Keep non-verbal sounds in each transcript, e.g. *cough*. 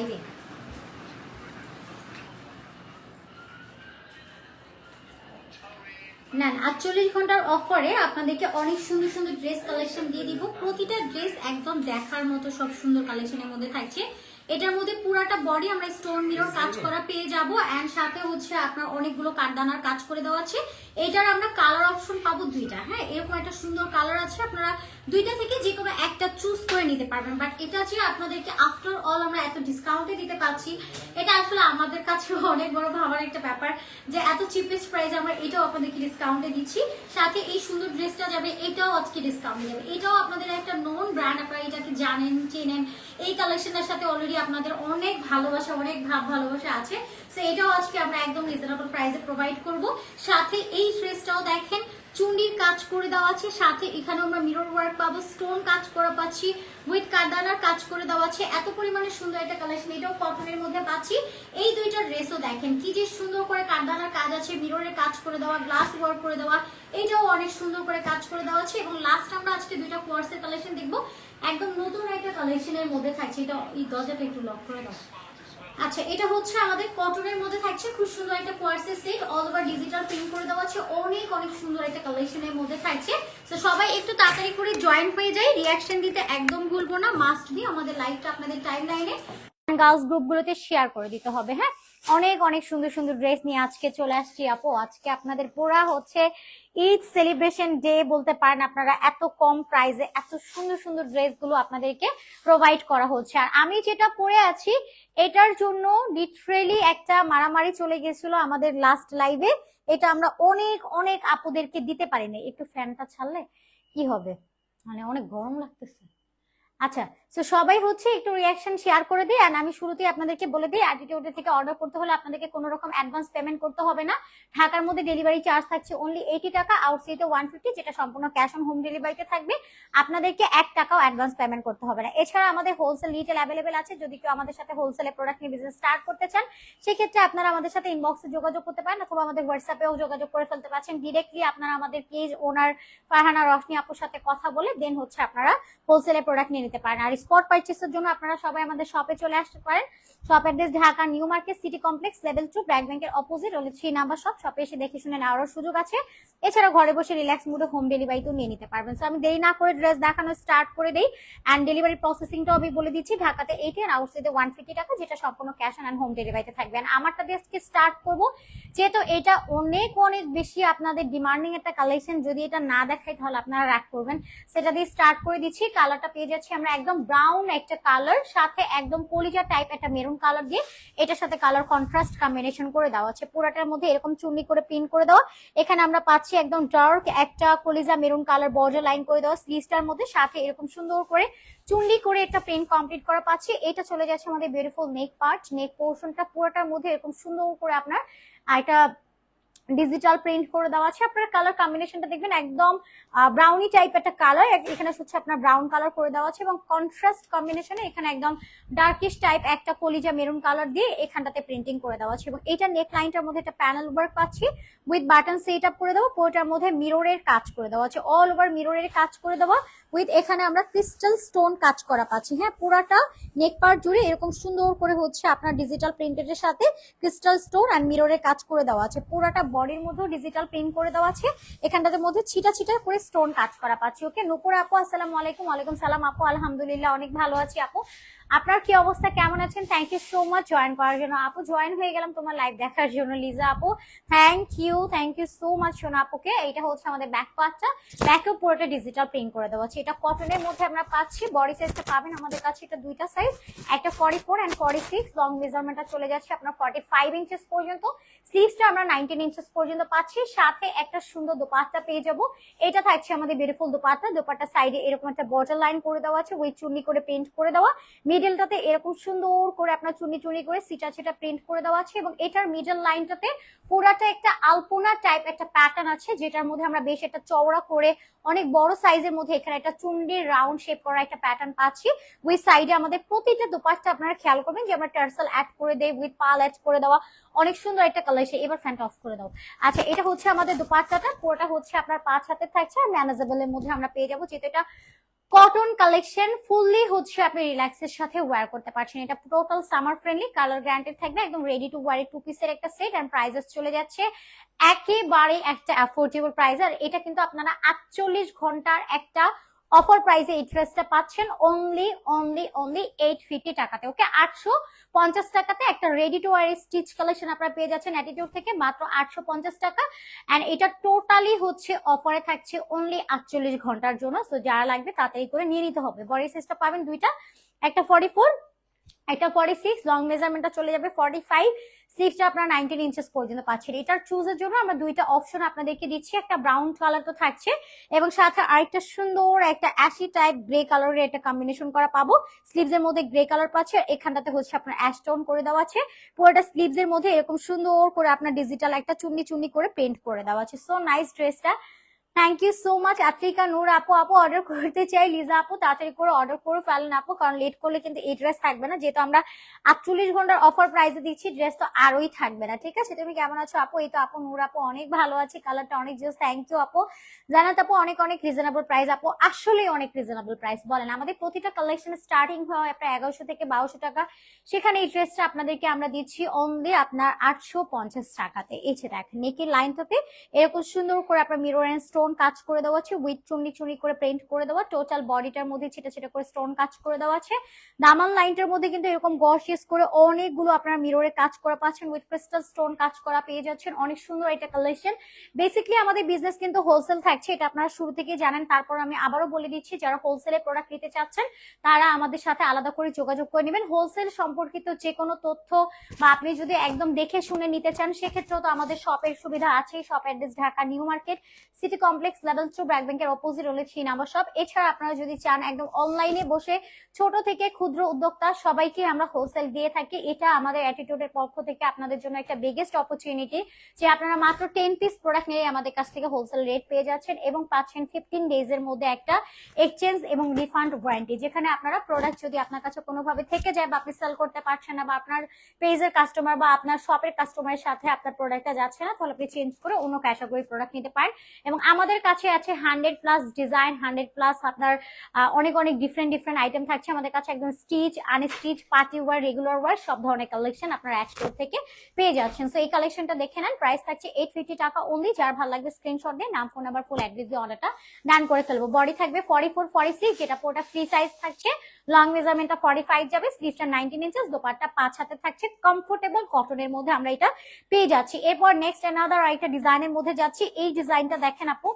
লাইভে না আটচল্লিশ ঘণ্টার অফারে আপনাদেরকে অনেক সুন্দর সুন্দর ড্রেস কালেকশন দিয়ে দিব। প্রতিটা ড্রেস একদম দেখার মতো সব সুন্দর কালেকশনের মধ্যে থাকছে। এটার মধ্যে পুরাটা বডি আমরা স্টোন মিরর কাজ করা পেয়ে যাব। এন্ড সাথে হচ্ছে আপনার অনেকগুলো কাঠদানার কাজ করে দেওয়া আছে। এটার আমরা কালার অপশন পাবো দুইটা হ্যাঁ? এরকম একটা সুন্দর কালার আছে আপনারা দুইটা থেকে যে কোনো একটা চুজ করে নিতে পারবেন। বাট এটা আছে আপনাদেরকে আফটার অল আমরা এত ডিসকাউন্টে দিতে পারছি এটা আসলে আমাদের কাছে *laughs* অনেক বড় ভাবার একটা ব্যাপার যে এত চিপেস্ট প্রাইস আমরা এটাও আপনাদেরকে ডিসকাউন্টে দিচ্ছি। সাথে এই সুন্দর ড্রেসটা যাবে এটাও আজকে ডিসকাউন্টে যাবে। এটাও আপনাদের একটা নন ব্র্যান্ড আপনারা এটাকে জানেন চেনেন। এই কালেকশনের সাথে অলরেডি আপনাদের অনেক ভালোবাসা, অনেক ভাব ভালোবাসা আছে। সো এটাও আজকে আমরা একদম রিজনেবল প্রাইসে প্রোভাইড করব। সাথে এই ড্রেসটাও দেখেন, চুন্ডির কাজ করে দেওয়া আছে। সাথে এখানে আমরা মিরর ওয়ার্ক পাবো স্টোন কাজ করা পাচ্ছি উইথ কারদানার কাজ করে দেওয়া আছে। এত পরিমাণে সুন্দর একটা কালেকশন এটাও কটনের মধ্যে পাচ্ছি। এই দুইটা ড্রেসও দেখেন, কি যে সুন্দর করে কারদানার কাজ আছে মিররের কাজ করে দেওয়া গ্লাস ওয়ার্ক করে দেওয়া। এটাও অনেক সুন্দর করে কাজ করে দেওয়া আছে। এবং লাস্ট আমরা আজকে দুইটা কোয়ার্সের কালেকশন দেখব। একদম নতুন একটা কালেকশনের মধ্যে থাকছে। এটা এই দরজাটা একটু লক করে দাও। আচ্ছা এটা হচ্ছে আমাদের কটনের মধ্যে থাকছে। খুব সুন্দর একটা কোয়ার্সের set all over digital print করে দেওয়া আছে। অনেক অনেক সুন্দর একটা কালেকশনের মধ্যে থাকছে। তো সবাই একটু তাড়াতাড়ি করে জয়েন হয়ে যায় রিয়াকশন দিতে একদম ভুলবো না। মাস্ট বি আমাদের লাইভটা আপনাদের টাইম লাইনে গার্লস গ্রুপগুলোতে শেয়ার করে দিতে হবে হ্যাঁ? অনেক অনেক সুন্দর সুন্দর ড্রেস নিয়ে আজকে চলে আসছি আপু। আজকে আপনাদের পুরা হচ্ছে ঈদ সেলিব্রেশন ডে বলতে পারেন আপনারা। এত কম প্রাইসে এত সুন্দর সুন্দর ড্রেসগুলো আপনাদেরকে প্রোভাইড করা হচ্ছে। আর আমি যেটা পরে আছি, এটার জন্য লিটারেলি একটা মারামারি চলে গেছিল আমাদের লাস্ট লাইভে এটা আমরা অনেক অনেক আপুদেরকে দিতে পারিনি। একটু ফ্যানটা ছাড়লে কি হবে? মানে অনেক গরম লাগতেছে। আচ্ছা তো সবাই হচ্ছে একটু রিয়াকশন শেয়ার করে দিই আর আমি শুরুতেই আপনাদেরকে বলে দিই অ্যাটিটিউডের থেকে অর্ডার করতে হলে আপনাদেরকে কোনো রকম অ্যাডভান্স পেমেন্ট করতে হবে না। ঢাকার মধ্যে ডেলিভারি চার্জ থাকছে অনলি এইটি টাকা আউটসাইডে ওয়ান ফিফটি যেটা সম্পূর্ণ ক্যাশ অন হোম ডেলিভারিতে থাকবে। আপনাদেরকে এক টাকাও অ্যাডভান্স পেমেন্ট করতে হবে না। এছাড়া আমাদের হোলসেল রিটেল অ্যাভেলেবেল আছে, যদি কেউ আমাদের সাথে হোলসেলে প্রোডাক্ট নিয়ে বিজনেস স্টার্ট করতে চান, সেক্ষেত্রে আপনারা আমাদের সাথে ইনবক্সে যোগাযোগ করতে পারেন, অথবা আমাদের হোয়াটসঅ্যাপেও যোগাযোগ করে ফেলতে পারছেন। ডিরেক্টলি আপনারা আমাদের পেজ ওনার ফারহানা রশনি আপুর সাথে কথা বলে দেন হচ্ছে আপনারা হোলসেলে প্রোডাক্ট নিয়ে নিতে পারেন। আর স্পট পারচেসের জন্য আপনারা সবাই আমাদের শপে চলে আসতে পারেন। Shop address Dhaka new market city complex level two BRAC ব্যাংকের অপোজিট হলে থ্রি নাম্বার শপ শপে এসে দেখে শুনে নেওয়ারও সুযোগ আছে। এছাড়া ঘরে বসে রিল্যাক্স মুডে হোম ডেলিভারিতেও নিয়ে নিতে পারবেন। সো আমি দেরি না করে ড্রেস দেখানো স্টার্ট করে দিই। অ্যান্ড ডেলিভারি প্রসেসিংটাও আমি বলে দিচ্ছি। ঢাকাতে এইটি অ্যান্ড আউটসাইডে ওয়ান ফিফটি টাকা, যেটা সম্পূর্ণ ক্যাশ অন হোম ডেলিভারিতে থাকবে। আমারটা দিয়ে আজকে স্টার্ট করব। যেহেতু এটা অনেক অনেক বেশি আপনাদের ডিমান্ডিং একটা কালেকশন যদি এটা না দেখাই তাহলে আপনারা রাগ করবেন। সেটা দিয়ে স্টার্ট করে দিচ্ছি। কালারটা পেয়ে যাচ্ছি আমরা একদম ব্রাউন একটা কালার সাথে একদম কলিজা টাইপ একটা মেরুন কালার দিয়ে এটার সাথে কালার কন্ট্রাস্ট কম্বিনেশন করে দেওয়া আছে। পুরাটার মধ্যে এরকম চুন্নি করে পিন করে দেওয়া। এখানে আমরা পাচ্ছি একদম ডার্ক একটা কলিজা মেরুন কালার বর্ডার লাইন করে দেওয়া স্লিভসটার মধ্যে। সাথে এরকম সুন্দর করে চুন্ডি করে একটা প্রিন্ট কমপ্লিট করা পাচ্ছি। এটা চলে যাচ্ছে আমাদের বিউটিফুল নেক পার্ট নেক পোর্শনটা পুরোটার মধ্যে এরকম সুন্দর করে আপনার এটা ডিজিটাল প্রিন্ট করে দেওয়া আছে। আপনার কালার কম্বিনেশনটা দেখবেন, একদম ব্রাউনি টাইপ একটা কালার এখানে হচ্ছে আপনার ব্রাউন কালার করে দেওয়া আছে এবং কন্ট্রাস্ট কম্বিনেশনে এখানে একদম ডার্কিশ টাইপ একটা কলিজা মেরুন কালার দিয়ে এখানটাতে প্রিন্টিং করে দেওয়া আছে। এবং এটা নেক লাইনটার মধ্যে একটা প্যানেল ওয়ার্ক পাচ্ছি। উইথ বাটন সেট আপ করে দেওয়া পুরোটার মধ্যে মিররের কাজ করে দেওয়া আছে। অল ওভার মিররের কাজ করে দেওয়া। উইথ এখানে আমরা ক্রিস্টাল স্টোন কাজ করা পাচ্ছি। হ্যাঁ পুরাটা নেক পার্ট জুড়ে এরকম সুন্দর করে হচ্ছে আপনার ডিজিটাল প্রিন্টের সাথে ক্রিস্টাল স্টোন আর মিররের কাজ করে দেওয়া আছে। পুরাটা বডির মধ্যেও ডিজিটাল প্রিন্ট করে দেওয়া আছে। এখানটাতে মধ্যে ছিটা ছিটা করে স্টোন কাজ করা পাচ্ছি। ওকে নুপুর আপু, আসসালামু আলাইকুম। ওয়ালাইকুম সালাম আপু। আলহামদুলিল্লাহ, অনেক ভালো আছি আপু। আপনার কি অবস্থা? কেমন আছেন? Thank you so much join করার জন্য। আপু জয়েন হয়ে গেলাম তোমার লাইভ দেখার জন্য লিজা আপু। Thank you thank you so much সোনা আপুকে। এটা হচ্ছে আমাদের ব্যাক পার্টটা ব্যাকেও পুরোটা ডিজিটাল প্রিন্ট করে দেওয়া আছে। এটা কটনের মধ্যে আমরা পাচ্ছি। বডি সাইজটা পাবেন আমাদের কাছে এটা দুইটা সাইজ একটা forty four and forty six long মেজারমেন্টটা চলে যাচ্ছে আপনার ফর্টি ফাইভ ইঞ্চেস পর্যন্ত স্লিভসটা আমরা নাইনটিন ইঞ্চেস পর্যন্ত পাচ্ছি। সাথে একটা সুন্দর দোপাট্টা পেয়ে যাব। এটা থাকছে আমাদের বিউটিফুল দোপাট্টা। দোপাট্টা সাইডে এরকম একটা বর্ডার লাইন করে দেওয়া আছে। উইথ চুন্নি করে প্রিন্ট করে দেওয়া। মিডলটাতে এরকম সুন্দর করে আপনার চুনি চুনি করে সিটা ছিটা প্রিন্ট করে দেওয়া আছে এবং এটার মিডল লাইনটাতে পুরাটা একটা আলপনা টাইপ একটা প্যাটার্ন আছে, যেটার মধ্যে আমরা বেশ একটা চওড়া করে অনেক বড় সাইজের মধ্যে এখানে একটা চুন্ডির রাউন্ড শেপ করা একটা প্যাটার্ন পাচ্ছি। উইথ সাইডে আমাদের প্রতিটা দোপাট্টা আপনারা খেয়াল করবেন যে আমরা টার্সেল অ্যাড করে দেই উইথ পাল অ্যাড করে দেওয়া। অনেক সুন্দর একটা কালার এবার ফ্যানটা অফ করে দাও। আচ্ছা এটা হচ্ছে আমাদের দোপাট্টাটা, পুরোটা হচ্ছে আপনার পাঁচ হাতে থাকছে। আর ম্যানেজেবল এর মধ্যে আমরা পেয়ে যাব, যেহেতু এটা কটন কালেকশন ফুললি হচ্ছে আপনি রিল্যাক্সের সাথে ওয়্যার করতে পারছেন। এটা total summer friendly colour guaranteed থাকবে, একদম রেডি টু ওয়ার টু পিসের একটা সেট অ্যান্ড প্রাইজেস চলে যাচ্ছে। একেবারে একটা অ্যাফোর্ডেবল প্রাইস আর এটা কিন্তু আপনারা আটচল্লিশ ঘণ্টার একটা অফার প্রাইসে এই ড্রেসটা পাচ্ছেন only only only eight fifty টাকাতে ওকে আটশো পঞ্চাশ টাকাতে একটা ready to wear stitch collection আপনারা পেয়ে যাচ্ছেন অ্যাটিটিউড থেকে মাত্র আটশো পঞ্চাশ টাকা। অ্যান্ড এটা টোটালি হচ্ছে অফারে থাকছে অনলি আটচল্লিশ ঘণ্টার জন্য। সো যারা লাগবে তাড়াতাড়ি করে নিয়ে নিতে হবে। বডি সাইজটা পাবেন দুইটা, একটা ফর্টি ফোর একটা ফর্টি সিক্স লং মেজারমেন্টটা চলে যাবে ফর্টি ফাইভ স্লিভটা আপনারা নাইনটিন ইঞ্চেস পর্যন্ত পাচ্ছেন। এটার চুজের জন্য আমরা দুইটা অপশন আপনাদেরকে দিচ্ছি। একটা ব্রাউন কালার তো থাকছে এবং সাথে আরেকটা সুন্দর একটা অ্যাশি টাইপ গ্রে কালারের একটা কম্বিনেশন করা পাবো। স্লিভস এর মধ্যে গ্রে কালার পাচ্ছে এখানটাতে হচ্ছে আপনার অ্যাশ করে দেওয়া আছে। পুরোটা স্লিভস এর মধ্যে এরকম সুন্দর করে আপনার ডিজিটাল একটা চুন্নি চুন্নি করে পেন্ট করে দেওয়া আছে। সো নাইস ড্রেসটা thank you so much Atrika Noor আপু আপু অর্ডার করতে চাই লিজা আপু, তাড়াতাড়ি করে অর্ডার করে ফেলেন আপু, কারণ লেট করলে কিন্তু এই ড্রেস থাকবে না। যেহেতু আমরা আটচল্লিশ ঘণ্টার অফার প্রাইসে দিচ্ছি ড্রেস তো আরোই থাকবে না, ঠিক আছে? তুমি কেমন আছো আপু? এই তো আপু নূর আপু, অনেক ভালো আছে কালারটা অনেক জাস্ট থ্যাংক ইউ আপু। জানাত আপু, অনেক অনেক রিজনেবল প্রাইস আপু, আসলেই অনেক রিজনেবল প্রাইস বলেন, আমাদের প্রতিটা কালেকশন স্টার্টিং হয় আপনার এগারোশো থেকে বারোশো টাকা। সেখানে এই ড্রেসটা আপনাদেরকে আমরা দিচ্ছি অনলি আপনার আটশো পঞ্চাশ টাকাতে। এই যে দেখেন নেকের লাইনটাতে এরকম সুন্দর করে আপনার মিরর এন্ড স্টোন কাজ করে দেওয়া আছে উইথ চুন্নি চুনি করে প্রিন্ট করে দেওয়া টোটাল বডিটার মধ্যে ছিটা ছিটা করে স্টোন কাজ করে দেওয়া আছে। দামান লাইনটার মধ্যে কিন্তু এরকম গর্জিয়াস করে অনেকগুলো আপনারা মিররে কাজ করা পাচ্ছেন উইথ ক্রিস্টাল স্টোন কাজ করা পেয়ে যাচ্ছেন, অনেক সুন্দর এটা কালেকশন বেসিক্যালি আমাদের বিজনেস কিন্তু হোলসেল থাকছে, এটা আপনারা শুরু থেকেই জানেন, তারপর আমি আবারও বলে দিচ্ছি, যারা হোলসেলে প্রোডাক্ট নিতে চাচ্ছেন, তারা আমাদের সাথে আলাদা করে যোগাযোগ করে নেবেন। হোলসেল সম্পর্কিত যে কোনো তথ্য বা আপনি যদি একদম দেখে শুনে নিতে চান, সেক্ষেত্রেও তো আমাদের শপের সুবিধা আছে shop address Dhaka New Market city complex level two BRAC ব্যাংকের অপোজিট হলে নাম্বার শপ এছাড়া আপনারা যদি চান একদম অনলাইনে বসে ছোট থেকে ক্ষুদ্র উদ্যোক্তা সবাইকে আমরা হোলসেল দিয়ে থাকি। এটা আমাদের অ্যাটিটিউডের পক্ষ থেকে আপনাদের জন্য একটা বিগেস্ট অপরচুনিটি যে আপনারা মাত্র টেন পিস প্রোডাক্ট নিয়ে আমাদের কাছ থেকে হোলসেল রেট পেয়ে যাচ্ছেন এবং পাচ্ছেন ফিফটিন ডেজ এর মধ্যে একটা এক্সচেঞ্জ এবং রিফান্ড ওয়ারেন্টি যেখানে আপনারা প্রোডাক্ট যদি আপনার কাছে কোনোভাবে থেকে যায় বা আপনি সেল করতে পারছেন না বা আপনার পেজের কাস্টমার বা আপনার শপের কাস্টমারের সাথে আপনার প্রোডাক্টটা যাচ্ছে না, তাহলে আপনি চেঞ্জ করে অন্য ক্যাটাগরি প্রোডাক্ট নিতে পারেন। এবং আমাদের কাছে আছে hundred plus design, hundred plus আপনার অনেক অনেক ডিফারেন্ট ডিফারেন্ট আইটেম থাকছে। আমাদের কাছে একদম stitch unstitch party wear regular wear সব ধরনের কালেকশন আপনার এক স্টোর থেকে পেয়ে যাচ্ছেন। সো এই কালেকশনটা দেখে নেন। প্রাইস থাকছে এইট ফিফটি টাকা অনলি যার ভালো লাগবে স্ক্রিনশট দিয়ে নাম ফোন নাম্বার ফুল অ্যাড্রেস দিয়ে অর্ডারটা ডান করে ফেলব। বডি থাকবে ফর্টি ফোর ফর্টি সিক্স যেটা পুরোটা ফ্রি সাইজ থাকছে। লং মেজারমেন্টটা ফর্টি ফাইভ যাবে স্লিভটা নাইনটিন ইঞ্চেস দোপারটা পাঁচ হাতে থাকছে কমফোর্টেবল কটনের মধ্যে আমরা এটা পেয়ে যাচ্ছি। এরপর নেক্সট অ্যানাদার আরেকটা ডিজাইনের মধ্যে যাচ্ছি। এই ডিজাইনটা দেখেন আপু,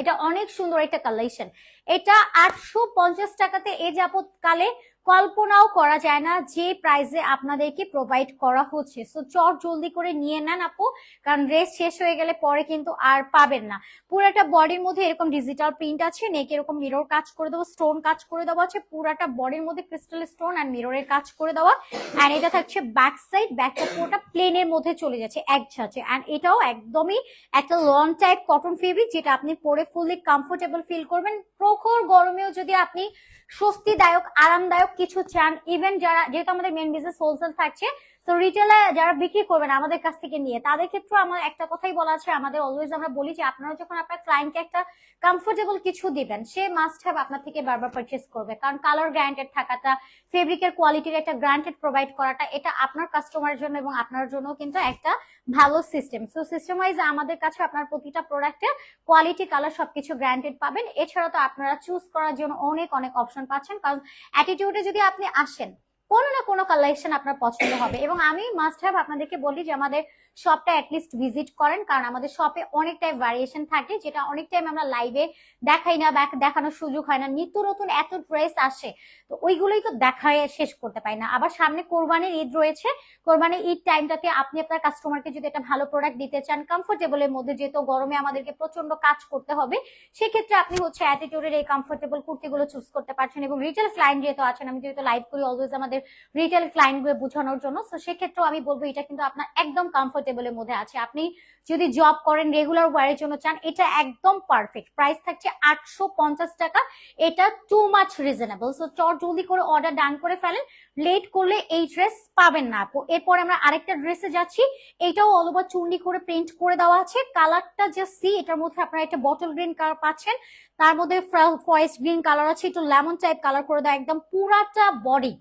এটা অনেক সুন্দর একটা কালেকশন এটা আটশো পঞ্চাশ টাকাতে এ যাবৎকালে কল্পনাও করা যায় না যে প্রাইসে আপনাদেরকে প্রোভাইড করা হচ্ছে। সো চট জলদি করে নিয়ে নেন আপু, কারণ ড্রেস শেষ হয়ে গেলে পরে কিন্তু আর পাবেন না। পুরাটা বডির মধ্যে এরকম ডিজিটাল প্রিন্ট আছে নেক এরকম মিরর কাজ করে দেবো স্টোন কাজ করে দেওয়া আছে পুরাটা বডির মধ্যে ক্রিস্টাল স্টোন অ্যান্ড মিররের কাজ করে দেওয়া। অ্যান্ড এটা থাকছে ব্যাক সাইড ব্যাকটা পুরোটা প্লেনের মধ্যে চলে যাচ্ছে, এক ঝাঁচে। অ্যান্ড এটাও একদমই একটা লং টাইপ কটন ফেব্রিক যেটা আপনি পরে ফুললি কমফোর্টেবল ফিল করবেন। প্রখর গরমেও যদি আপনি স্বস্তিদায়ক, আরামদায়ক কিছু চান ইভেন যারা, যেহেতু আমাদের মেন বিজনেস হোলসেল থাকছে, তো রিটেলে যারা বিক্রি করবেন আমাদের কাছ থেকে নিয়ে, তাদের ক্ষেত্রে আমার একটা কথাই বলা আছে, আমাদের অলওয়েজ আমরা বলি যে আপনারা যখন আপনার ক্লায়েন্টকে একটা কমফোর্টেবল কিছু দিবেন, সে মাস্ট হ্যাভ আপনার থেকে বারবার পারচেস করবে। কারণ কালার গ্যারান্টেড থাকাটা ফেব্রিকের কোয়ালিটির একটা গ্রান্টেড প্রোভাইড করাটা, এটা আপনার কাস্টমারের জন্য এবং আপনার জন্য কিন্তু একটা ভালো সিস্টেম সো সিস্টেম ওয়াইজ আমাদের কাছে আপনার প্রতিটা প্রোডাক্টের কোয়ালিটি কালার সবকিছু গ্রান্টেড পাবেন। এছাড়া তো আপনারা চুজ করার জন্য অনেক অনেক অপশন পাচ্ছেন, কারণ অ্যাটিটিউডে যদি আপনি আসেন, কোনো না কোনো কালেকশন আপনার পছন্দ হবে। এবং আমি মাস্ট হ্যাভ আপনাদেরকে বলি যে আমাদের শপটা অ্যাটলিস্ট ভিজিট করেন, কারণ আমাদের শপে অনেক টাইপ ভ্যারিয়েশন থাকে, যেটা অনেক টাইম আমরা লাইভে দেখাই না দেখানোর সুযোগ হয় না। নিত্য নতুন এত ড্রেস আসে, তো ওইগুলোই তো দেখায় শেষ করতে পারি না। আবার সামনে কোরবানির ঈদ রয়েছে, কোরবানির ঈদ টাইমটাতে আপনি আপনার কাস্টমারকে যদি একটা ভালো প্রোডাক্ট দিতে চান কমফোর্টেবলের মধ্যে, যেহেতু গরমে আমাদেরকে প্রচণ্ড কাজ করতে হবে, সেক্ষেত্রে আপনি হচ্ছে অ্যাটিটিউডের এই কমফোর্টেবল কুর্তিগুলো চুজ করতে পারছেন এবং রিটেল ক্লায়েন্ট যেহেতু আছেন, আমি যেহেতু লাইভ করি অলওয়েজ আমাদের রিটেল ক্লায়েন্ট বোঝানোর জন্য, তো সেক্ষেত্রেও আমি বলব এটা কিন্তু আপনার একদম কমফোর্টেবলের মধ্যে আছে। আপনি যদি জব করেন রেগুলার ওয়ারের জন্য চান, এটা একদম পারফেক্ট প্রাইস থাকছে আটশো পঞ্চাশ টাকা। এটা টু মাচ রিজনেবল সো চট জলদি করে অর্ডার ডান করে ফেলেন। লেট করলে এই ড্রেস পাবেন না আপু। এরপর আমরা আরেকটা ড্রেসে যাচ্ছি। এটাও অল ওভার চুন্ডি করে প্রিন্ট করে দেওয়া আছে। কালারটা জাস্ট সি এটার মধ্যে আপনারা একটা বটল গ্রিন কালার পাচ্ছেন। তার মধ্যে ফরেস্ট গ্রিন কালার আছে। একটু লেমন টাইপ কালার করে দেওয়া। একদম পুরাটা বডি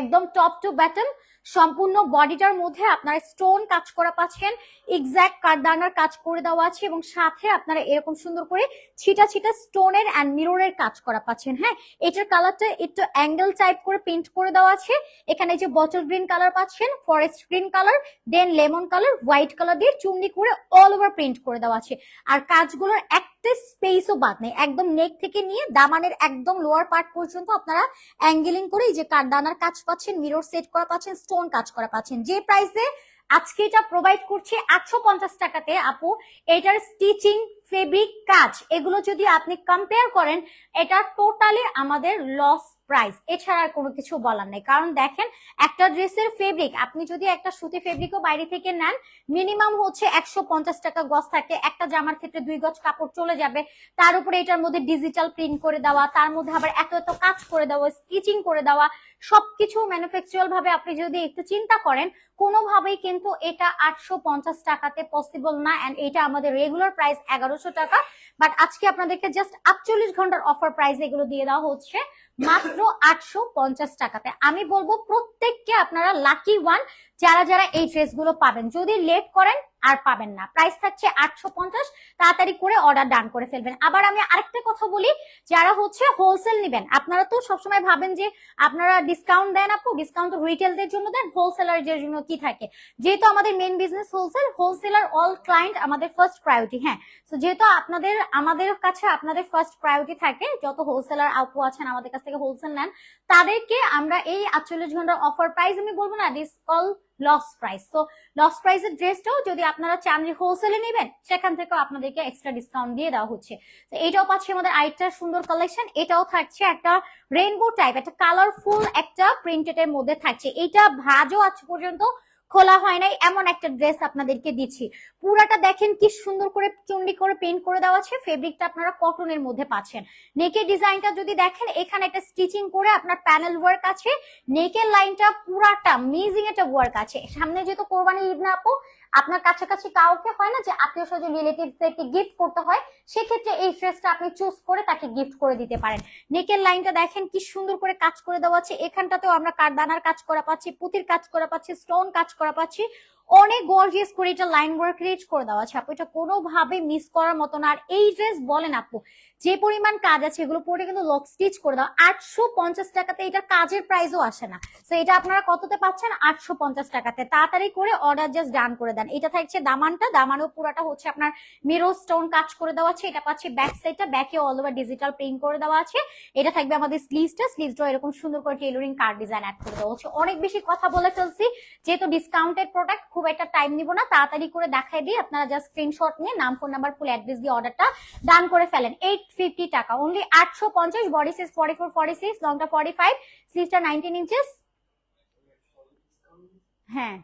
একদম টপ টু ব্যাটন সম্পূর্ণ বডিটার মধ্যে আপনারা স্টোন কাজ করা পাচ্ছেন এক্স্যাক্ট কারদানার কাজ করে দেওয়া আছে এবং সাথে আপনারা এরকম সুন্দর করে ছিটা ছিটা স্টোনের অ্যান্ড মিররের কাজ করা পাচ্ছেন হ্যাঁ? এটার কালারটা একটু অ্যাঙ্গেল টাইপ করে পেন্ট করে দেওয়া আছে। এখানে যে বটল গ্রিন কালার পাচ্ছেন forest green colour then lemon colour white colour দিয়ে চুমনি করে অল ওভার প্রিন্ট করে দেওয়া আছে। আর কাজগুলোর একটা স্পেসও বাদ নেই। একদম নেক থেকে নিয়ে দামানের একদম লোয়ার পার্ট পর্যন্ত আপনারা অ্যাঙ্গেলিং করে এই যে কারদানার কাজ পাচ্ছেন মিরর সেট করা পাচ্ছেন স্টোন কাজ করা পাচ্ছেন। যে প্রাইসে আজকে এটা প্রোভাইড করছে আটশো পঞ্চাশ টাকাতে, আপু, এটার স্টিচিং ফেব্রিক কাজ, এগুলো যদি আপনি কম্পেয়ার করেন, এটা টোটালি আমাদের লস প্রাইস এছাড়া আর কোনো কিছু বলার নেই। কারণ দেখেন, একটা ড্রেসের ফেব্রিক আপনি যদি একটা সুতি ফেব্রিকও বাইরে থেকে নেন মিনিমাম হচ্ছে একশো পঞ্চাশ টাকা গজ থাকে। একটা জামার ক্ষেত্রে দুই গজ কাপড় চলে যাবে। তার উপরে এটার মধ্যে ডিজিটাল প্রিন্ট করে দেওয়া, তার মধ্যে আবার এত এত কাজ করে দেওয়া স্টিচিং করে দেওয়া, সবকিছু ম্যানুফ্যাকচারাল ভাবে আপনি যদি একটু চিন্তা করেন কোনোভাবেই কিন্তু এটা আটশো পঞ্চাশ টাকাতে পসিবল না অ্যান্ড এটা আমাদের রেগুলার প্রাইস এগারোশো টাকা। বাট আজকে আপনাদেরকে জাস্ট আটচল্লিশ ঘণ্টার অফার প্রাইস এগুলো দিয়ে দেওয়া হচ্ছে, মাত্র আটশো পঞ্চাশ টাকাতে। আমি বলব প্রত্যেককে আপনারা লাকি ওয়ান যারা যারা এই ড্রেসগুলো পাবেন, যদি লেট করেন আর পাবেন না। প্রাইস থাকছে আটশো পঞ্চাশ, তাড়াতাড়ি করে অর্ডার ডান করে ফেলবেন। আবার আমি আরেকটা কথা বলি, যারা হচ্ছে হোলসেল নেবেন, আপনারা তো সবসময় ভাবেন যে আপনারা ডিসকাউন্ট দেন আপু ডিসকাউন্ট তো রিটেলদের জন্য দেন হোলসেলারদের জন্য কি থাকে? যেহেতু আমাদের main business wholesale wholesaler all client আমাদের ফার্স্ট প্রায়োরিটি হ্যাঁ। তো যেহেতু আপনাদের, আমাদের কাছে আপনাদের ফার্স্ট প্রায়োরিটি থাকে, যত হোলসেলার আপু আছেন, আমাদের কাছ থেকে হোলসেল নেন, তাদেরকে আমরা এই আটচল্লিশ ঘণ্টার অফার প্রাইস আমি বলব না দিস কল লস প্রাইস তো লস প্রাইস প্রাইসের ড্রেসটাও যদি আপনারা চান যে হোলসেলে নেবেন, সেখান থেকেও আপনাদেরকে এক্সট্রা ডিসকাউন্ট দিয়ে দেওয়া হচ্ছে। তো এটাও পাচ্ছি আমাদের আরেকটা সুন্দর কালেকশন এটাও থাকছে একটা রেইনবো টাইপ একটা কালারফুল একটা প্রিন্টেড এর মধ্যে থাকছে। এটা ভাজও আজ পর্যন্ত খোলা হয় নাই, এমন একটা ড্রেস আপনাদেরকে দিচ্ছি। পুরাটা দেখেন কি সুন্দর করে চুন্ডি করে পেন্ট করে দেওয়া আছে ফেব্রিকটা আপনারা কটনের মধ্যে পাচ্ছেন। নেকের ডিজাইনটা যদি দেখেন, এখানে একটা স্টিচিং করে আপনার প্যানেল ওয়ার্ক আছে নেকের লাইনটা পুরাটা মিজিং একটা ওয়ার্ক আছে। সামনে যেহেতু কোরবানি ঈদ না আপু আপনার কাছাকাছি কাউকে হয় না যে আত্মীয় স্বজন রিলেটিভদেরকে গিফট করতে হয়, সেক্ষেত্রে এই ড্রেসটা আপনি চুজ করে তাকে গিফট করে দিতে পারেন। নেকের লাইনটা দেখেন কি সুন্দর করে কাজ করে দেওয়া আছে। এখানটাতেও আমরা কারদানার কাজ করা পাচ্ছি, পুতির কাজ করা পাচ্ছি স্টোন কাজ করা পাচ্ছি। অনেক গর্জিয়াস করে এটা লাইন ওয়ার্ক ক্রিয়েট করে দেওয়া আছে। আপু, এটা কোনোভাবে মিস করার মতো না। আর এই ড্রেস বলেন আপু, যে পরিমাণ কাজ আছে, এগুলো পরে কিন্তু লক স্টিচ করে দাও। আটশো পঞ্চাশ টাকাতে এটার কাজের প্রাইসও আসে না। তো এটা আপনারা কততে পাচ্ছেন? আটশো পঞ্চাশ টাকাতে। তাড়াতাড়ি করে অর্ডার জাস্ট ডান করে দেন। এটা থাকছে দামানটা। দামানও পুরাটা হচ্ছে আপনার মিরো স্টোন কাজ করে দেওয়া আছে। এটা পাচ্ছে ব্যাক সাইডটা ব্যাকে অল ওভার ডিজিটাল প্রিন্ট করে দেওয়া আছে। এটা থাকবে আমাদের স্লিভসটা স্লিভসটা এরকম সুন্দর করে টেইলরিং কার্ড ডিজাইন অ্যাড করে দেওয়া হচ্ছে। অনেক বেশি কথা বলে ফেলছি। যেহেতু ডিসকাউন্টেড প্রোডাক্ট খুব একটা টাইম নিব না, তাড়াতাড়ি করে দেখাই দিই, আপনারা জাস্ট স্ক্রিনশট নিয়ে নাম ফোন নাম্বার ফুল অ্যাড্রেস দিয়ে অর্ডারটা ডান করে ফেলেন। এইট ফিফটি টাকা অনলি আটশো পঞ্চাশ body size forty four forty six লংটা forty five স্লিভসটা নাইনটিন ইঞ্চেস হ্যাঁ।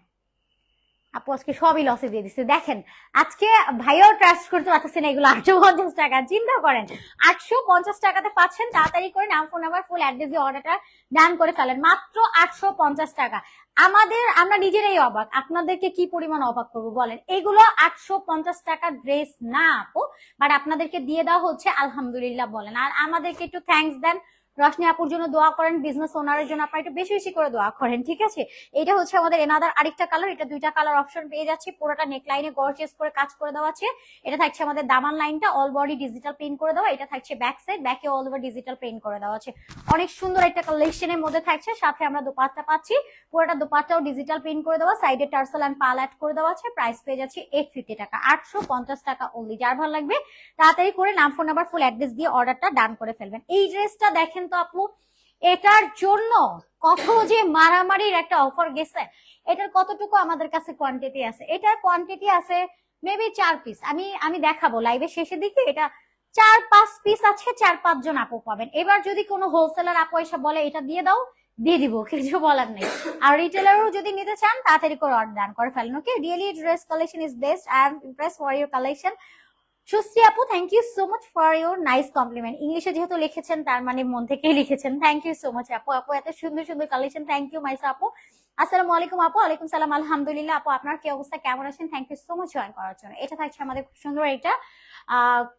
আপু আজকে সবই লসে দিয়ে দিচ্ছে দেখেন, আজকে ভাইও ট্রাস্ট করতে পারতেছে না, এগুলো আটশো পঞ্চাশ টাকা। চিন্তা করেন, আটশো পঞ্চাশ টাকাতে পাচ্ছেন, তাড়াতাড়ি করে নাম ফোন নাম্বার ফুল অ্যাড্রেস দিয়ে অর্ডারটা ডান করে ফেলেন। মাত্র আটশো পঞ্চাশ টাকা। আমাদের, আমরা নিজেরাই অবাক। আপনাদেরকে কি পরিমাণ অবাক করব বলেন? এগুলো আটশো পঞ্চাশ টাকার ড্রেস না, আপু। বাট আপনাদেরকে দিয়ে দেওয়া হচ্ছে, আলহামদুলিল্লাহ বলেন। আর আমাদেরকে একটু থ্যাঙ্কস দেন। রশনি আপুর জন্য দোয়া করেন বিজনেস ওনারের জন্য আপনারা একটু বেশি বেশি করে দোয়া করেন, ঠিক আছে? এটা হচ্ছে আমাদের এনাদার আরেকটা কালার এটা দুইটা কালার অপশন পেয়ে যাচ্ছে, পুরোটা নেক লাইনে গর্জিয়াস করে কাজ করে দেওয়া আছে। এটা থাকছে আমাদের দামান লাইনটা অল বডি ডিজিটাল প্রিন্ট করে দেওয়া, এটা থাকছে ব্যাক সাইড ব্যাকে অল ওভার ডিজিটাল প্রিন্ট করে দেওয়া আছে। অনেক সুন্দর একটা কালেকশনের মধ্যে থাকছে, সাথে আমরা দোপাট্টা পাচ্ছি, পুরোটা দোপাট্টাও ডিজিটাল প্রিন্ট করে দেওয়া সাইডে টার্সেল অ্যান্ড পাল অ্যাড করে দেওয়া আছে প্রাইস পেয়ে যাচ্ছে এইট ফিফটি টাকা, আটশো পঞ্চাশ টাকা অনলি যার ভালো লাগবে, তাড়াতাড়ি করে নাম ফোন নাম্বার ফুল অ্যাড্রেস দিয়ে অর্ডারটা ডান করে ফেলবেন। এই ড্রেসটা দেখেন তো আপু, এটার জন্য কত যে মারামারির একটা অফার গেছে, এটার কতটুকু আমাদের কাছে কোয়ান্টিটি আছে? এটার কোয়ান্টিটি আছে মেবি চার পিস আমি আমি দেখাবো লাইভের শেষের দিকে, এটা চার, পাঁচ পিস আছে, চার, পাঁচ জন আপু পাবেন। এবার যদি কোনো হোলসেলার আপু এসে বলে, এটা দিয়ে দাও, দিয়ে দিব। কিছু বলার নেই। আর রিটেলারও যদি নিতে চান, তাড়াতাড়ি করে অর্ডার করে ফেলেন okay really dress collection is best I am impress for your collection Sushri আপু thank you so much for your nice compliment ইংলিশে যেহেতু লিখেছেন, তার মানে মন থেকেই লিখেছেন। থ্যাংক ইউ সো মাচ আপু। আপু, এত সুন্দর সুন্দর কালেকশন থ্যাংক ইউ মাইসা আপু। আসসালামু আলাইকুম আপু আলাইকুম সালাম, আলহামদুলিল্লাহ আপু। আপনার কি অবস্থা? কেমন আছেন? Thank you so much join করার জন্য। এটা থাকছে আমাদের খুব সুন্দর এটা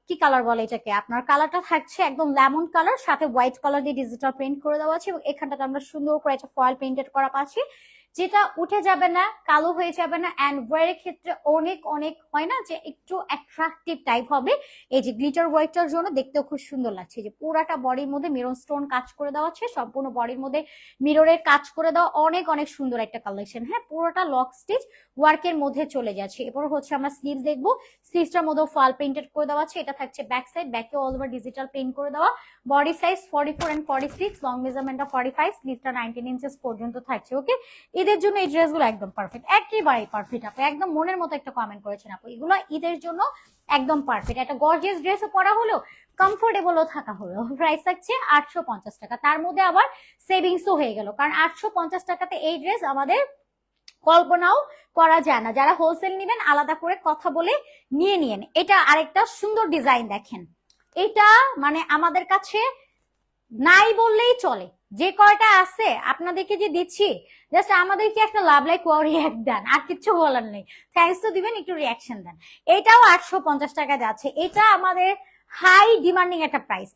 কি কালার বলে এটাকে? আপনার কালারটা থাকছে একদম লেমন কালার সাথে হোয়াইট কালার দিয়ে ডিজিটাল প্রিন্ট করে দেওয়া আছে এবং এখানটাতে আমরা সুন্দর করে একটা ফয়েল প্রিন্টেড করা পাচ্ছি। যেটা উঠে যাবে না, কালো হয়ে যাবে না অ্যান্ড ওয়ারের ক্ষেত্রে অনেক অনেক হয় না যে একটু অ্যাট্রাকটিভ টাইপ হবে। এই যে গ্লিটার ওয়ার্কটার জন্য দেখতেও খুব সুন্দর লাগছে। যে পুরাটা বডির মধ্যে মিরন স্টোন কাজ করে দেওয়া আছে, সম্পূর্ণ বডির মধ্যে মিররের কাজ করে দেওয়া অনেক অনেক সুন্দর একটা কালেকশন হ্যাঁ পুরোটা লক স্টিচ ওয়ার্কের মধ্যে চলে যাচ্ছে। এরপর হচ্ছে আমরা স্লিভস দেখব। স্লিভসটার মধ্যেও ফাল প্রিন্টেড করে দেওয়া আছে। এটা থাকছে ব্যাক সাইড ব্যাকে অল ওভার ডিজিটাল প্রিন্ট করে দেওয়া। Body size forty four and forty six long মেজারমেন্টটা forty five স্লিভটা নাইনটিন ইঞ্চেস পর্যন্ত থাকছে ওকে ঈদের জন্য এই ড্রেসগুলো একদম পারফেক্ট একেবারেই পারফেক্ট আপু। একদম মনের মতো একটা কমেন্ট করেছেন আপু। এগুলো ঈদের জন্য একদম পারফেক্ট একটা গর্জিয়াস ড্রেসও পরা হলো কমফোর্টেবলও থাকা হলো। প্রাইস থাকছে আটশো পঞ্চাশ টাকা। তার মধ্যে আবার সেভিংসও হয়ে গেল। কারণ আটশো পঞ্চাশ টাকাতে এই ড্রেস আমাদের কল্পনাও করা যায় না। যারা হোলসেল নেবেন, আলাদা করে কথা বলে নিয়ে নিয়েন। এটা আরেকটা সুন্দর ডিজাইন দেখেন। এটা মানে আমাদের কাছে নাই বললেই চলে। যে কয়টা আছে, আপনাদেরকে যে দিচ্ছি জাস্ট আমাদেরকে একটা লাভ লাইক রিয়াক্ট দেন, আর কিচ্ছু বলার নেই। থ্যাংকস তো দিবেন, একটু রিয়াকশন দেন। এটাও আটশো পঞ্চাশ টাকা যাচ্ছে। এটা আমাদের হাই ডিমান্ডিং একটা প্রাইস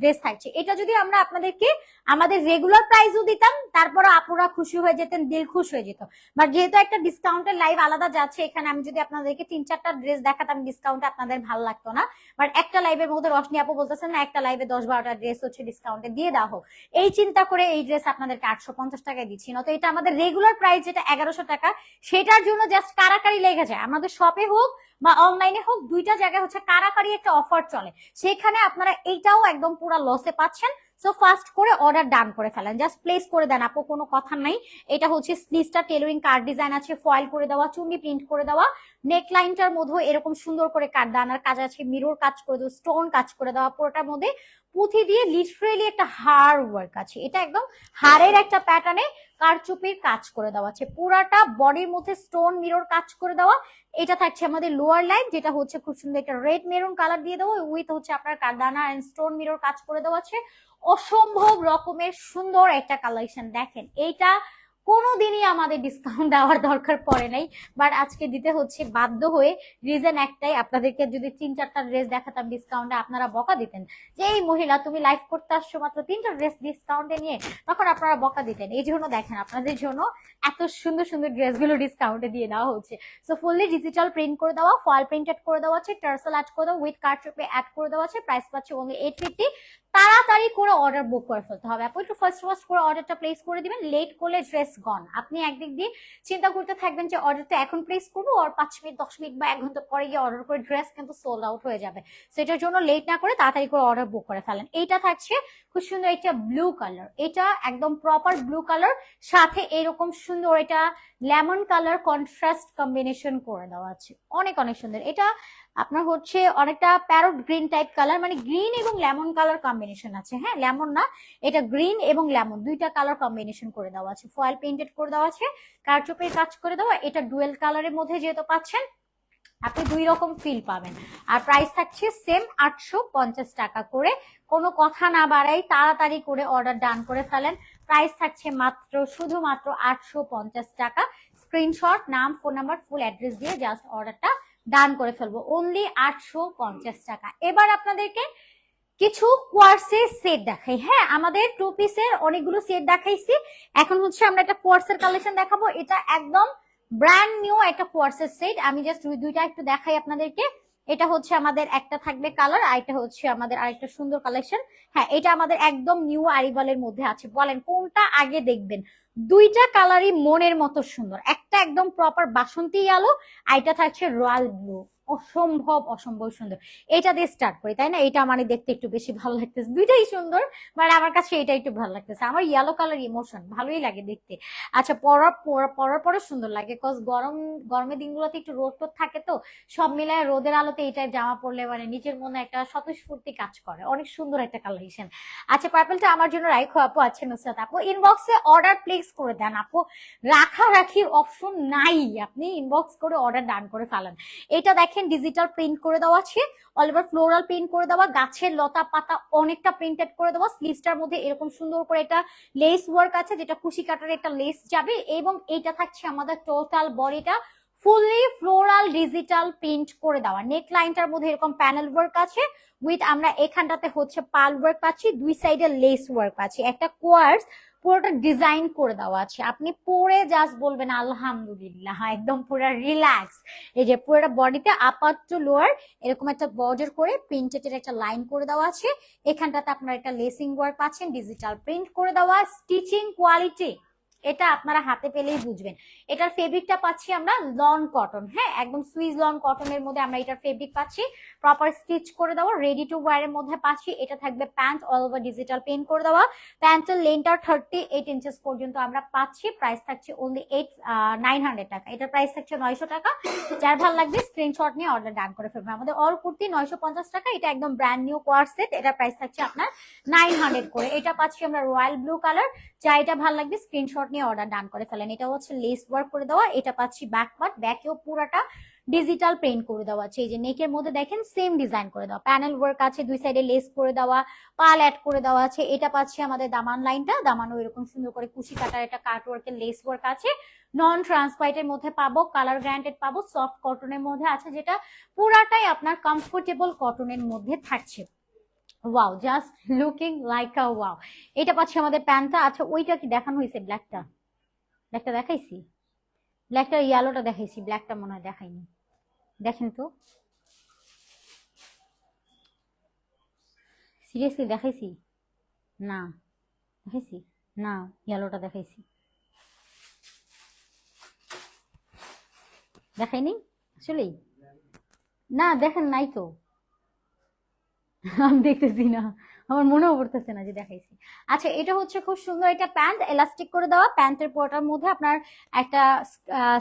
ড্রেস থাকছে। এটা যদি আমরা আপনাদেরকে আমাদের রেগুলার প্রাইসও দিতাম তারপরে আপুরা খুশি হয়ে যেতেন, দিল খুশ হয়ে যেত। বাট যেহেতু একটা ডিসকাউন্টের লাইভ আলাদা যাচ্ছে, এখানে আমি যদি আপনাদেরকে তিন চারটা ড্রেস দেখাতাম ডিসকাউন্টে আপনাদের ভালো লাগতো না। বাট একটা লাইভের মধ্যে রশনি আপু বলতেছেন, না, একটা লাইভে দশ বারোটা ড্রেস হচ্ছে ডিসকাউন্টে দিয়ে দাও হোক। এই চিন্তা করে এই ড্রেস আপনাদেরকে আটশো পঞ্চাশ টাকায় দিচ্ছি। না তো এটা আমাদের রেগুলার প্রাইস যেটা এগারোশো টাকা, সেটার জন্য জাস্ট কারাকারি লেগে যায়। আমাদের শপে হোক বা অনলাইনে হোক, দুইটা জায়গায় হচ্ছে কারাকারি একটা অফার চলে। সেখানে আপনারা এইটাও একদম পুরো লসে পাচ্ছেন। সো ফার্স্ট করে অর্ডার ডান করে ফেলেন। জাস্ট প্লেস করে দেন, আপু, কোনো কথা নাই। এটা হচ্ছে স্লিভসটা টেলোরিং কার্ড ডিজাইন আছে ফয়েল করে দেওয়া চুন্ডি প্রিন্ট করে দেওয়া। নেক লাইনটার মধ্যে এরকম সুন্দর করে কাট দানার কাজ আছে মিরর কাজ করে দেওয়া স্টোন কাজ করে দেওয়া পুরোটার মধ্যে। পুঁথি দিয়ে লিটারেলি একটা হার ওয়ার্ক আছে। এটা একদম হারের একটা প্যাটার্নে কারচুপির কাজ করে দেওয়া আছে। পুরাটা বডির মধ্যে স্টোন মিরর কাজ করে দেওয়া। এটা থাকছে আমাদের লোয়ার লাইন যেটা হচ্ছে খুব সুন্দর একটা রেড মেরুন কালার দিয়ে দেওয়া। উইথ হচ্ছে আপনার কারদানা অ্যান্ড স্টোন মিরর কাজ করে দেওয়া আছে। অসম্ভব রকমের সুন্দর একটা কালেকশন দেখেন। এইটা কোনোদিনই আমাদের ডিসকাউন্ট দেওয়ার দরকার পড়ে নাই। বাট আজকে দিতে হচ্ছে, বাধ্য হয়ে রিজন একটাই, আপনাদেরকে যদি তিন চারটা ড্রেস দেখাতাম ডিসকাউন্টে আপনারা বকা দিতেন। যে এই মহিলা, তুমি লাইভ করতে আসছো মাত্র তিনটা ড্রেস ডিসকাউন্টে নিয়ে, তখন আপনারা বকা দিতেন। এই জন্য দেখেন, আপনাদের জন্য এত সুন্দর সুন্দর ড্রেসগুলো ডিসকাউন্টে দিয়ে দেওয়া হচ্ছে। সো ফুললি ডিজিটাল প্রিন্ট করে দেওয়া ফয়েল প্রিন্টেড করে দেওয়া আছে টার্সেল অ্যাড করে দেওয়া উইথ কার্ডশিপে অ্যাড করে দেওয়া আছে প্রাইস পাচ্ছে অনলি এইট ফিফটি তাড়াতাড়ি করে অর্ডার বুক করে ফেলতে হবে। আপনি একটু ফার্স্ট ফার্স্ট করে অর্ডারটা প্লেস করে দিবেন। লেট করলে ড্রেস গন আপনি একদিক দিয়ে চিন্তা করতে থাকবেন যে অর্ডারটা এখন প্লেস করব আর পাঁচ মিনিট, দশ মিনিট বা এক ঘণ্টা পরে গিয়ে অর্ডার করে ড্রেস কিন্তু সোল্ড আউট হয়ে যাবে। সেটার জন্য লেট না করে তাড়াতাড়ি করে অর্ডার বুক করে ফেলেন। এইটা থাকছে খুব সুন্দর একটা ব্লু কালার এটা একদম প্রপার ব্লু কালার সাথে এরকম সুন্দর এটা লেমন কালার কন্ট্রাস্ট কম্বিনেশন করে দেওয়া আছে। অনেক অনেক সুন্দর। এটা আপনার হচ্ছে অনেকটা প্যারট গ্রিন টাইপ কালার মানে গ্রিন এবং লেমন কালার কম্বিনেশন আছে। হ্যাঁ লেমন না, এটা গ্রিন এবং লেমন দুইটা কালার কম্বিনেশন করে দেওয়া আছে। ফয়েল পেইন্টেড করে দেওয়া আছে, কারচুপের কাজ করে দেওয়া, এটা ডুয়েল কালারের মধ্যে যেহেতু পাচ্ছেন, আপনি দুই রকম ফিল পাবেন। আর প্রাইস থাকছে সেম আটশো পঞ্চাশ টাকা করে। কোনো কথা না বাড়াই, তাড়াতাড়ি করে অর্ডার ডান করে ফেলেন। প্রাইস থাকছে মাত্র, শুধুমাত্র আটশো পঞ্চাশ টাকা। স্ক্রিনশট নাম ফোন নাম্বার ফুল অ্যাড্রেস দিয়ে জাস্ট অর্ডারটা ডান করে ফেলব। অনলি আটশো পঞ্চাশ টাকা। এবার আপনাদেরকে কিছু কোয়ার্সের সেট দেখাই। হ্যাঁ আমাদের টু পিসের অনেকগুলো সেট দেখাইছি। এখন হচ্ছে আমরা একটা কোয়ার্সের কালেকশন দেখাবো। এটা একদম ব্র্যান্ড নিউ একটা কোয়ার্সের সেট আমি জাস্ট দুইটা একটু দেখাই আপনাদেরকে। এটা হচ্ছে আমাদের একটা থাকবে কালার আর এটা হচ্ছে আমাদের আরেকটা সুন্দর কালেকশন হ্যাঁ এটা আমাদের একদম নিউ আরিবালের মধ্যে আছে। বলেন কোনটা আগে দেখবেন? দুইটা কালারই মনের মতো সুন্দর। একটা একদম প্রপার বাসন্তী আলো আর এটা থাকছে রয়্যাল ব্লু অসম্ভব অসম্ভব সুন্দর। এটা দিয়ে স্টার্ট করি, তাই না? এটা মানে দেখতে একটু বেশি ভালো লাগতেছে। দুইটাই সুন্দর মানে আমার কাছে এটা একটু ভালো লাগতেছে। আমার ইয়েলো কালার ইমোশন ভালোই লাগে দেখতে। আচ্ছা পরার পর- পরার পরে সুন্দর লাগে কজ গরম, গরমের দিনগুলোতে একটু রোদ টোদ থাকে তো, সব মিলায় রোদের আলোতে এই টাইপ জামা পরলে মানে নিজের মনে একটা স্বতঃস্ফূর্তি কাজ করে। অনেক সুন্দর একটা কালেকশন আচ্ছা পার্পলটা আমার জন্য রাইখো আপু আছে নুসরাত আপু ইনবক্সে অর্ডার প্লেস করে দেন আপু। রাখারাখির অপশন নাই। আপনি ইনবক্স করে অর্ডার ডান করে ফেলেন। এটা দেখেন ডিজিটাল প্রিন্ট করে দেওয়া আছে। অলিভার ফ্লোরাল প্রিন্ট করে দেওয়া, গাছের লতা পাতা অনেকটা প্রিন্টেড করে দেওয়া। স্লিভসটার মধ্যে এরকম সুন্দর করে এটা লেস ওয়ার্ক আছে, যেটা কুশি কাটার একটা লেস যাবে এবং এইটা থাকছে আমাদের টোটাল বডিটা ফুললি ফ্লোরাল ডিজিটাল প্রিন্ট করে দেওয়া। নেক লাইনটার মধ্যে এরকম প্যানেল ওয়ার্ক আছে উইথ আমরা এখানটাতে হচ্ছে পাল ওয়ার্ক পাচ্ছি, দুই সাইডে লেস ওয়ার্ক পাচ্ছি। একটা কোয়ার্স পুরোটা ডিজাইন করে দেওয়া আছে। আপনি পরে জাস্ট বলবেন আলহামদুলিল্লাহ। হ্যাঁ, একদম পুরো রিল্যাক্স এই যে পুরোটা বডিতে আপার টু লোয়ার এরকম একটা বর্ডার করে প্রিন্টেড একটা লাইন করে দেওয়া আছে। এখানটাতে আপনার একটা লেসিং ওয়ার্ক পাচ্ছেন ডিজিটাল প্রিন্ট করে দেওয়া স্টিচিং কোয়ালিটি এটা আপনারা হাতে পেলেই বুঝবেন। এটার ফেব্রিকটা পাচ্ছি আমরা লন কটন হ্যাঁ? একদম সুইজ লন কটনের মধ্যে আমরা এটার ফেব্রিক পাচ্ছি। প্রপার স্টিচ করে দেওয়া রেডি টু ওয়ার এর মধ্যে পাচ্ছি। এটা থাকবে pant all over digital paint করে দেওয়া। প্যান্টের লেনটা থার্টি এইট ইঞ্চেস পর্যন্ত আমরা পাচ্ছি। প্রাইস থাকছে অনলি এইট নাইন হান্ড্রেড টাকা। এটার প্রাইস থাকছে নয়শো টাকা। যার ভালো লাগবে স্ক্রিনশট নিয়ে অর্ডার ডান করে ফেলবেন। আমাদের অল কুর্তি নয়শো পঞ্চাশ টাকা। এটা একদম ব্র্যান্ড নিউ কোয়ার সেট এটার প্রাইস থাকছে আপনার নাইন হান্ড্রেড করে। এটা পাচ্ছি আমরা রয়্যাল ব্লু কালার যা এটা ভালো লাগবে স্ক্রিনশট নিয়ে অর্ডার ডান করে ফেলেন। এটা হচ্ছে লেস ওয়ার্ক করে দেওয়া, এটা পাচ্ছি ব্যাক পার্ট ব্যাকেও পুরাটা ডিজিটাল প্রিন্ট করে দেওয়া আছে। এই যে নেকের মধ্যে দেখেন সেম ডিজাইন করে দেওয়া। প্যানেল ওয়ার্ক আছে, দুই সাইডে লেস করে দেওয়া পাল অ্যাড করে দেওয়া আছে। এটা পাচ্ছি আমাদের দামান লাইনটা দামানও এরকম সুন্দর করে কুশি কাটার একটা কাট ওয়ার্কের লেস ওয়ার্ক আছে। নন ট্রান্সপাইটের মধ্যে পাবো কালার গ্র্যান্ডেড পাবো সফট কটনের মধ্যে আছে, যেটা পুরাটাই আপনার কমফোর্টেবল কটনের মধ্যে থাকছে। Wow just looking like a wow এটা পাচ্ছি আমাদের প্যান্টটা। আচ্ছা ওইটা কি দেখানো হয়েছে ব্ল্যাকটা ব্ল্যাকটা দেখাইছি? ব্ল্যাকটা ইয়েলোটা দেখাইছি। ব্ল্যাকটা মনে হয় দেখাইনি। দেখেন তো। সিরিয়াসলি দেখাইছি? না। দেখাইছি? না ইয়েলোটা দেখাইছি। দেখাইনি? আসলেই? না, দেখেন নাই তো। *laughs* আমি দেখতেছি না। আমার মনেও পড়তেছে না যে দেখাইছি। আচ্ছা এটা হচ্ছে খুব সুন্দর একটা প্যান্ট এলাস্টিক করে দেওয়া। প্যান্টের পোটার মধ্যে আপনার একটা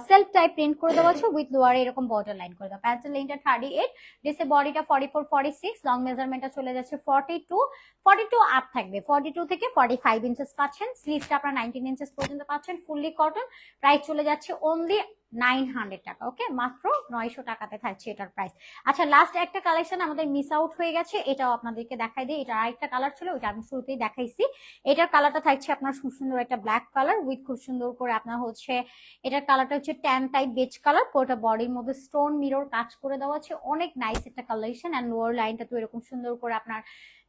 সেলফ টাইপ প্রিন্ট করে দেওয়া আছে। উইথ লোয়ার এরকম বর্ডার লাইন করে দেওয়া। প্যান্টের লাইনটা থার্টি এইট ডিসে বডিটা forty four forty six long মেজারমেন্টটা চলে যাচ্ছে forty two forty two up থাকবে। ফর্টি টু থেকে ফর্টি ফাইভ ইঞ্চেস পাচ্ছেন। স্লিভটা আপনার নাইনটিন ইঞ্চেস পর্যন্ত পাচ্ছেন। ফুললি কটন প্রাইস চলে যাচ্ছে অনলি নাইন হান্ড্রেড টাকা ওকে মাত্র নয়শো টাকাতে থাকছে এটার প্রাইস আচ্ছা লাস্ট একটা কালেকশন আমাদের মিস আউট হয়ে গেছে, এটাও আপনাদেরকে দেখাই দিই। এটা আরেকটা কালার ছিল, ওইটা আমি শুরুতেই দেখাইছি। এটার কালারটা থাকছে আপনার খুব সুন্দর একটা ব্ল্যাক কালার উইথ খুব সুন্দর করে আপনার হচ্ছে, এটার কালারটা হচ্ছে ট্যান টাইপ বেজ কালার পুরোটা বডির মধ্যে স্টোন মিরর কাজ করে দেওয়া আছে। অনেক নাইস একটা কালেকশন অ্যান্ড লোয়ার লাইনটা তো এরকম সুন্দর করে আপনার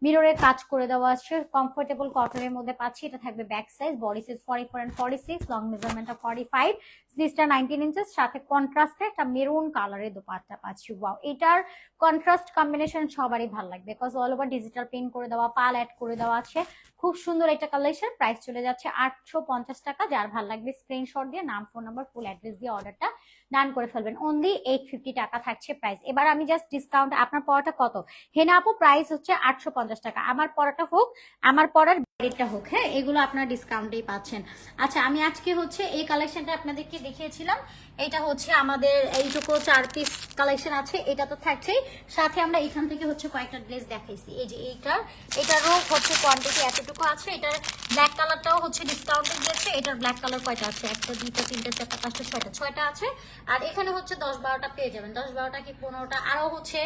মিররের কাজ করে দেওয়া আছে। কমফোর্টেবল কটনের মধ্যে পাচ্ছি। এটা থাকবে back size body size forty four and forty six long মেজারমেন্টটা forty five স্লিভসটা নাইনটিন ইঞ্চেস সাথে কন্ট্রাস্টে একটা মেরুন কালারের দোপাট্টা পাচ্ছি। ওয়াও এটার কন্ট্রাস্ট কম্বিনেশন সবারই ভালো লাগবে because all over digital paint করে দেওয়া পাল অ্যাড করে দেওয়া আছে। খুব সুন্দর একটা কালেকশন প্রাইস চলে যাচ্ছে আটশো পঞ্চাশ টাকা। যার ভালো লাগবে স্ক্রিনশট দিয়ে, নাম ফোন নাম্বার ফুল অ্যাড্রেস দিয়ে অর্ডারটা ডান করে ফেলবেন। অনলি এইট ফিফটি টাকা থাকছে প্রাইস এবার আমি জাস্ট ডিসকাউন্ট আপনার পড়াটা কত? হেনা আপু প্রাইস হচ্ছে আটশো পঞ্চাশ টাকা। আমার পড়াটা হোক, আমার পড়ার বাইরেটা হোক হ্যাঁ এগুলো আপনার ডিসকাউন্টেই পাচ্ছেন। আচ্ছা আমি আজকে হচ্ছে এই কালেকশনটা আপনাদেরকে দেখিয়েছিলাম। এটা হচ্ছে আমাদের এইটুকু চার পিস কালেকশন আছে, এটা তো থাকছেই। সাথে আমরা এখান থেকে হচ্ছে কয়েকটা ড্রেস দেখাইছি। এই যে এইটার, এটারও হচ্ছে কোয়ান্টিটি এতটুকু আছে। এটার ব্ল্যাক কালারটাও হচ্ছে ডিসকাউন্টে দিয়েছে এটার ব্ল্যাক কালার কয়টা আছে? একটা, দুইটা, তিনটা, চারটা, পাঁচটা, ছয়টা ছয়টা আছে। আর এখানে হচ্ছে দশ বারোটা পেয়ে যাবেন। দশ বারোটা কি পনেরোটা? আরও হচ্ছে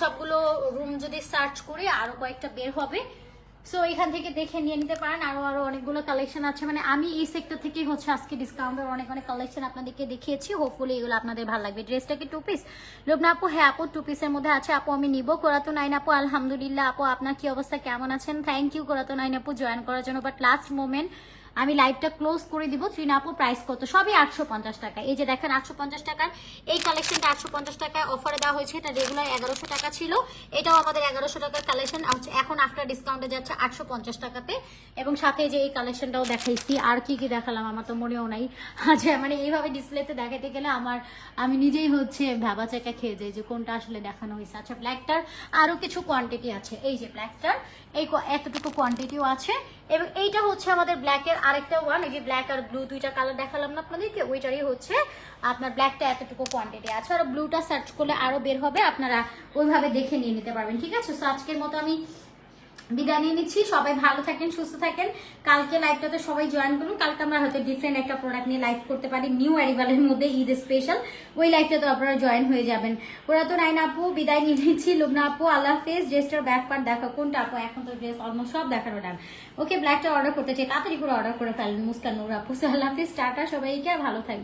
সবগুলো রুম যদি সার্চ করি আরও কয়েকটা বের হবে। সো এখান থেকে দেখে নিয়ে নিতে পারেন। আরও আরও অনেকগুলো কালেকশন আছে। মানে আমি এই সেক্টর থেকে হচ্ছে আজকে ডিসকাউন্টের অনেক অনেক কালেকশন আপনাদেরকে দেখিয়েছি। হোপফুলি এগুলো আপনাদের ভালো লাগবে। ড্রেসটা কি টু পিস লোকনা আপু হ্যাঁ আপু টু পিসের মধ্যে আছে। আপু, আমি নিব। কোরাতো নাইন আপু, আলহামদুলিল্লাহ। আপু, আপনার কি অবস্থা? কেমন আছেন? থ্যাংক ইউ করাতো নাইন আপু জয়েন করার জন্য। বাট লাস্ট মোমেন্ট আমি লাইভটা ক্লোজ করে দিব। থ্রি আপু প্রাইস কত? সবই আটশো পঞ্চাশ টাকা। এই যে দেখেন, আটশো পঞ্চাশ টাকার এই কালেকশনটা আটশো পঞ্চাশ টাকায় অফারে দেওয়া হয়েছে। এটা রেগুলার এগারোশো টাকা ছিল। এটাও আমাদের এগারোশো টাকার কালেকশন এখন আফটার ডিসকাউন্টে যাচ্ছে আটশো পঞ্চাশ টাকাতে। এবং সাথে যে এই কালেকশনটাও দেখাইছি। আর কি কি দেখালাম আমার তো মনেও নাই। আচ্ছা মানে এইভাবে ডিসপ্লেতে দেখাতে গেলে আমার, আমি নিজেই হচ্ছে ভাবা চাকা খেয়ে যাই যে কোনটা আসলে দেখানো হয়েছে। আচ্ছা ব্ল্যাকটার আরও কিছু কোয়ান্টিটি আছে। এই যে ব্ল্যাকটার এই এতটুকু কোয়ান্টিটিও আছে। এবং এইটা হচ্ছে আমাদের ব্ল্যাকের আরেকটা ওয়ান এই যে ব্ল্যাক আর ব্লু দুইটা কালার দেখালাম না আপনাদেরকে, ওইটারই হচ্ছে আপনার ব্ল্যাকটা এতটুকু কোয়ান্টিটি আছে। আর ব্লুটা সার্চ করলে আরও বের হবে, আপনারা ওইভাবে দেখে নিয়ে নিতে পারবেন, ঠিক আছে? সো আজকের মতো আমি বিদায় নিয়ে নিচ্ছি। সবাই ভালো থাকেন, সুস্থ থাকেন। কালকে লাইভটাতে সবাই জয়েন করুন। কালকে আমরা হয়তো ডিফারেন্ট একটা প্রোডাক্ট নিয়ে লাইভ করতে পারি। নিউ অ্যারিভালের মধ্যে ঈদ স্পেশাল ওই লাইভটাতে আপনারা জয়েন হয়ে যাবেন। ওরা তো নাইন আপু, বিদায় নিয়ে নিচ্ছি। লুবনা আপু, আল্লাহ হাফেজ। ড্রেসটার ব্যাক পার্ট দেখো। কোনটা আপু? এখন তো ড্রেস অলমোস্ট সব দেখানো ডান ওকে ব্ল্যাকটা অর্ডার করতে চাই। তাড়াতাড়ি করে অর্ডার করে ফেলেন মুস্কান নূর আপু। আল্লাহ হাফেজ, টাটা সবাইকে। ভালো থাকবেন।